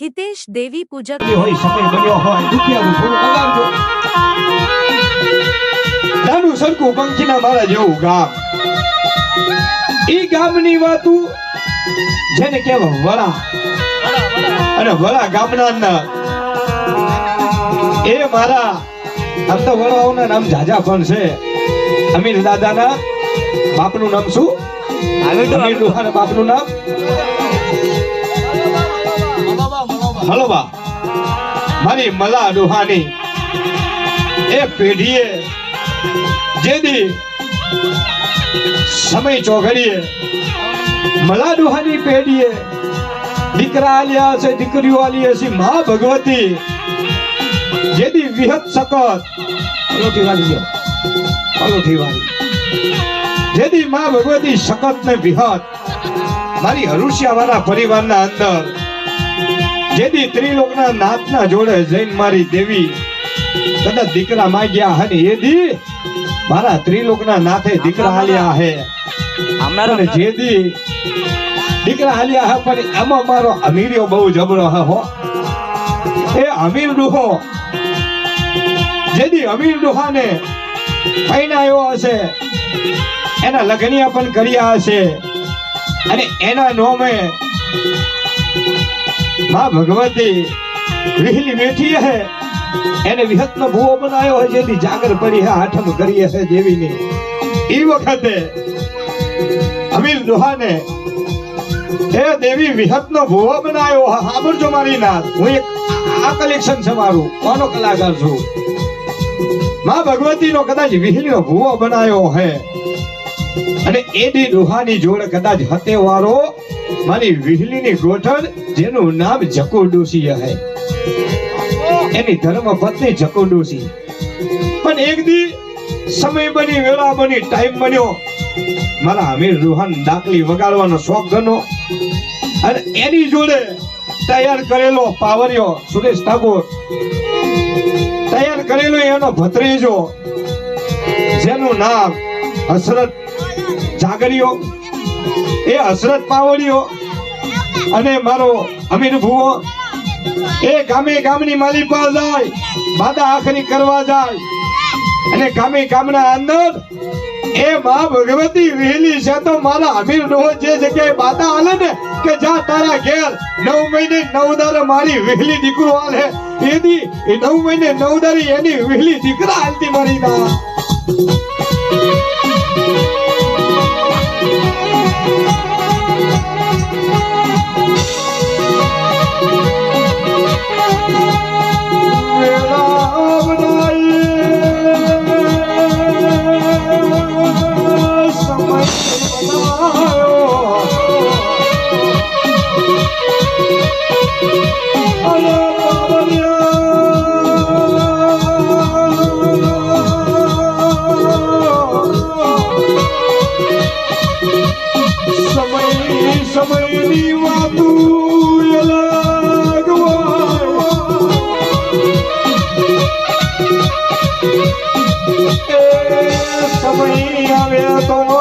હિતેશ દેવી પૂજક. હોય સમય બન્યો હોય દુખિયાનું થોડું બગાડજો નાનું સરખું પંખીના મારા જેવું ગામ. ઈ ગામની વાતું જેને કહેવાય વડા. અને વડા ગામના ના એ મારા આમ તો વડાઓના નામ જાજા પણ છે. અમીર દાદાના બાપનું નામ શું? અમીર બાપનું નામ? હલવા. મારી મલા ડોહાની એ પેઢીએ જેદી સમય ચોઘડીએ મલા ડોહાની પેઢીએ દીકરા આલ્યા છે દીકરીઓ આલી છે મા ભગવતી જેદી વિહત સકત અલોઠી ગયો. અલોઠી વાળી. જેદી મા ભગવતી સકત ને વિહત મારી હરુષિયા વાળા પરિવારના અંદર જેદી ત્રિલોકના નાથના જોડે જૈન મારી દેવી કદાચ દીકરા માંગ્યા હે ને એ દી મારા ત્રિલોકના નાથે દીકરા હાલ્યા હે. અને જેદી દીકરા હાલ્યા હે પણ એમાં મારો અમીરિયો બહુ જબરો હે હો. એ અમીર ડોહો. જેદી અમીર ડોહાને પૈણાયો હશે એના લગ્નિયા પણ કર્યા હશે. અને એના નોમે માં ભગવતી વિહલી બેઠી હે. એને વિહતનો ભૂવો બનાવ્યો હોય જેથી જાગર પડી હે, આઠમ કરી હે દેવીની. એ વખતે અમીર દોહાને એ દેવી વિહતનો ભૂવો બનાવ્યો હા, સાંભળજો મારી નાથ હું એક આ કલેક્શન છે મારું. કોનો કલાકાર છું? માં ભગવતીનો કદાચ વિહલીનો ભૂવો બનાવ્યો હે. અને એડી ડોહાની જોડે કદાચ હતે વારો મારી વિહલીની ગોઠણ, જેનું નામ જકો ડોસી હે. એની ધર્મ પત્ની જકો ડોસી પણ એક દી સમય બની, વેળા બની, ટાઈમ બન્યો. મારા અમીર રૂહાન ડાકલી વગાડવાનો શોખ ગણો અને એની જોડે તૈયાર કરેલો પાવરિયો સુરેશ ઠાકોર. તૈયાર કરેલો એનો ભત્રીજો, જેનું નામ હસરત જાગરિયો. એ હસરત પાવડિયો અને મારો અમીર ભુવો, એ ગામે ગામની માલિપા જાય, બાદા આખરી કરવા જાય. અને ગામે ગામના અંદર એ માં ભગવતી વહેલી છે તો મારા અમીર ડોહો જે જગ્યાએ માતા હાલે ને, કે જા તારા ઘેર નવ મહિને નવ દારે મારી વહેલી દીકરો હાલે, એની એ નવ મહિને નવ દારે એની વહેલી દીકરા હાલતી મારી ના. સમય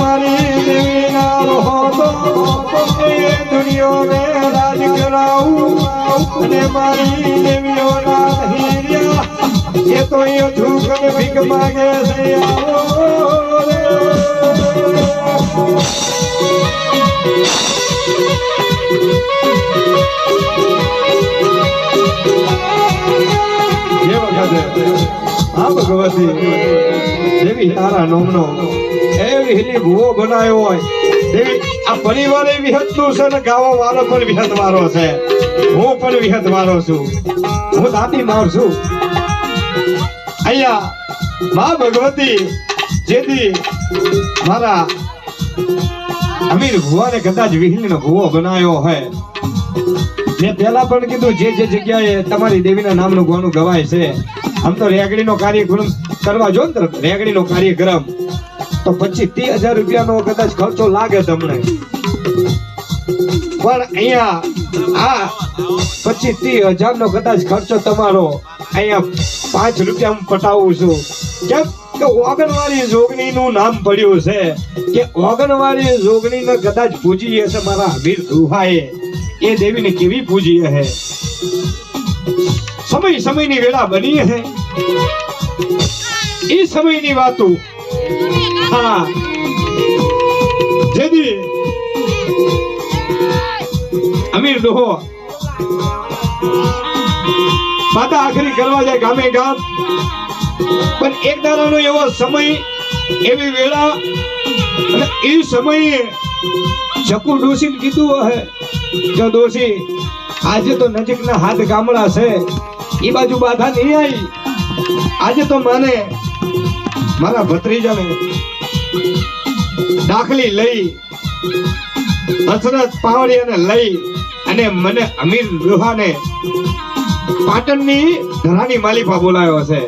મારી દેવી ના રહો તો એ દુનિયા ને રાજ એ તો એ ઝૂકને ભીખ માગે છે આવો. એ વખતે આ ભગવતી, દેવી તારા નોમનો હિલી ભૂવો બનાવ્યો હોય. આ પરિવારે વિહતનું છે ને ગાવા વાળો પણ વિહત વાળો છે. હું પણ વિહત વાળો છું. હું દાંતી માર છું. અહીંયા મા ભગવતી જેથી મારા અમીર ભુવાને કદાચ વિહિલીનો ભુવો બનાવ્યો હોય. મેં પહેલા પણ કીધું જે જે જગ્યાએ તમારી દેવીના નામનું ગોણું ગવાય છે. આમ તો રેગડીનો કાર્યક્રમ કરવા જો ને રેગડીનો કાર્યક્રમ. તો પછી ત્રીસ હજાર રૂપિયાનો કદાચ ખર્ચો લાગે તમને. પણ અહીંયા આ પછી ત્રીસ હજારનો કદાચ ખર્ચો તમારો અહીંયા પાંચ રૂપિયા હું પટાવું છું. કેમ કે ઓગણવાળી જોગણીનું નામ પડ્યું છે કે ઓગણવાળી જોગણીને કદાચ પૂજી હશે મારા વીર દુહાએ એ દેવીને કેવી પૂજી હે? સમય સમયની વેળા બની હે. એ સમયની વાતો અમીર ડોહો. માતા આખરી કરવા જાય ગામે ગામ. પણ એક દાડાનો એવો સમય, એવી વેળા, અને એ સમયે ચકુ ડોશી કીધું હે, જો ડોશી, આજે તો નજીકના હાથ ગામડા છે એ બાજુ બાધા નહીં આવી. આજે તો મને મારા ભત્રીજાને દાખલી લઈ, હસરત પાવડિયાને લઈ અને મને અમીર દુહાને પાટણની ધરાની માલિફા બોલાયો છે.